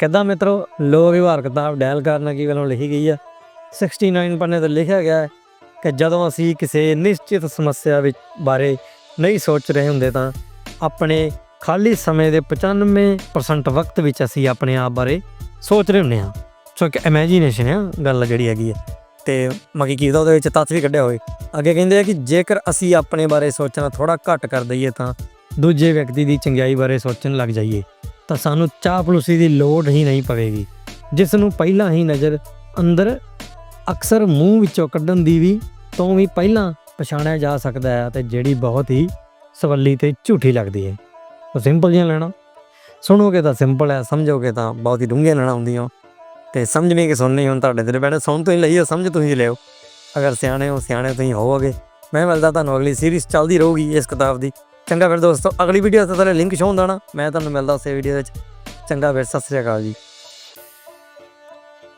ਕਿੱਦਾਂ ਮਿੱਤਰੋ? ਲੋਕ ਵਿਵਹਾਰ ਕਿਤਾਬ ਡੈਲ ਕਾਰਨੇਗੀ ਵੱਲੋਂ ਲਿਖੀ ਗਈ ਆ। 69 ਪੰਨੇ ਤੇ ਲਿਖਿਆ ਗਿਆ ਹੈ ਕਿ ਜਦੋਂ ਅਸੀਂ ਕਿਸੇ ਨਿਸ਼ਚਿਤ ਸਮੱਸਿਆ ਵਿੱਚ ਬਾਰੇ ਨਹੀਂ ਸੋਚ ਰਹੇ ਹੁੰਦੇ ਤਾਂ ਆਪਣੇ ਖਾਲੀ ਸਮੇਂ ਦੇ 95% ਵਕਤ ਵਿੱਚ ਅਸੀਂ ਆਪਣੇ ਆਪ ਬਾਰੇ ਸੋਚ ਰਹੇ ਹੁੰਦੇ ਹਾਂ। ਸੋ ਇੱਕ ਇਮੇਜਿਨੇਸ਼ਨ ਹੈ ਗੱਲ ਜਿਹੜੀ ਹੈਗੀ ਹੈ ਤੇ ਮਗੀ ਕੀ ਉਹਦੇ ਵਿੱਚ ਤੱਤ ਵੀ ਕੱਢਿਆ ਹੋਏ ਅੱਗੇ ਕਹਿੰਦੇ ਆ ਕਿ ਜੇਕਰ ਅਸੀਂ ਆਪਣੇ ਬਾਰੇ ਸੋਚਣਾ ਥੋੜਾ ਘੱਟ ਕਰ ਦਈਏ ਤਾਂ ਦੂਜੇ ਵਿਅਕਤੀ ਦੀ ਚੰਗਿਆਈ ਬਾਰੇ ਸੋਚਣ ਲੱਗ ਜਾਈਏ। ਤਾਂ ਸਾਨੂੰ ਚਾਪਲੂਸੀ ਦੀ ਲੋੜ ਹੀ ਨਹੀਂ ਪਵੇਗੀ। ਜਿਸ ਨੂੰ ਪਹਿਲਾਂ ਹੀ ਨਜ਼ਰ ਅੰਦਰ ਅਕਸਰ ਮੂੰਹ ਵਿੱਚੋਂ ਕੱਢਣ ਦੀ ਵੀ ਤੋਂ ਵੀ ਪਹਿਲਾਂ ਪਛਾਣਿਆ ਜਾ ਸਕਦਾ ਹੈ ਤੇ ਜਿਹੜੀ ਬਹੁਤ ਹੀ ਸਵੱਲੀ ਤੇ ਝੂਠੀ ਲੱਗਦੀ ਹੈ। ਉਹ ਸਿੰਪਲ ਜਿਹਾ ਲੈਣਾ। ਸੁਣੋਗੇ ਤਾਂ ਸਿੰਪਲ ਹੈ, ਸਮਝੋਗੇ ਤਾਂ ਬਹੁਤ ਹੀ ਡੂੰਘੀਆਂ ਲੈਣਾ ਹੁੰਦੀਆਂ। ਤੇ ਸਮਝਣੀ ਕਿ ਸੁਣਨੀ ਹੁਣ ਤੁਹਾਡੇ ਤੇ ਬੈਠੇ ਸੁਣ ਤੋਂ ਹੀ ਲਈਓ ਸਮਝ ਤੁਸੀਂ ਲਿਓ। ਅਗਰ ਸਿਆਣੇ ਹੋ, ਸਿਆਣੇ ਤੁਸੀਂ ਹੋਵੋਗੇ। ਮੈਂ ਮਿਲਦਾ ਤੁਹਾਨੂੰ ਅਗਲੀ ਸੀਰੀਜ਼ ਚੱਲਦੀ ਰਹੂਗੀ ਇਸ ਕਿਤਾਬ ਦੀ। ਚੰਗਾ ਫਿਰ ਦੋਸਤੋ, ਅਗਲੀ ਵੀਡੀਓ ਤੇ ਤੁਹਾਡੇ ਲਿੰਕ ਸ਼ੋ ਹੁੰਦਾ ਨਾ, ਮੈਂ ਤੁਹਾਨੂੰ ਮਿਲਦਾ ਉਸੇ ਵੀਡੀਓ ਵਿੱਚ। ਚੰਗਾ ਫਿਰ, ਸਤਿ ਸ੍ਰੀ ਅਕਾਲ ਜੀ।